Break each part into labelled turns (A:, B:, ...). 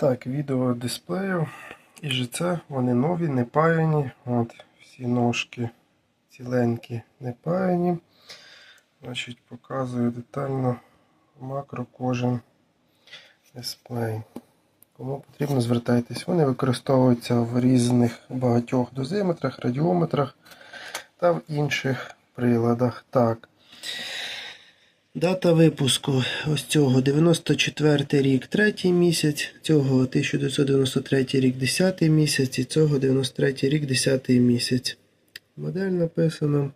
A: Так, відео дисплею. І же це вони нові, не паяні. От, всі ножки ціленькі, не паяні. Значить, показую детально макро кожен дисплей. Кому потрібно, звертайтесь. Вони використовуються в різних багатьох дозиметрах, радіометрах та в інших приладах. Так. Дата випуску ось цього 94 рік, третій місяць, цього 1993 рік, 10 місяць і цього 93 рік, 10 місяць. Модель написана.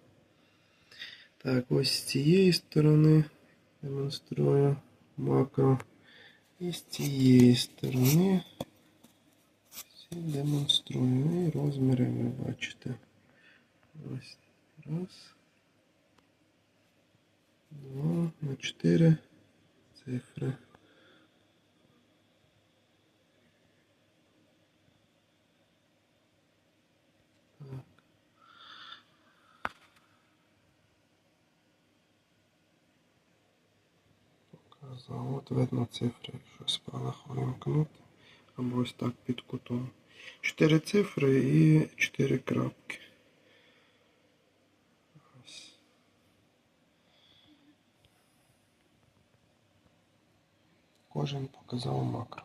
A: Так, ось з цієї сторони демонструю макро. І з цієї сторони всі демонструю. І розміри ви бачите. Ось раз. Два на чотири цифри. Показав. От видно цифри, якщо спалах вимкнути. Або ось так під кутом. Чотири цифри і чотири крапки. Ось. Кожен показав макро.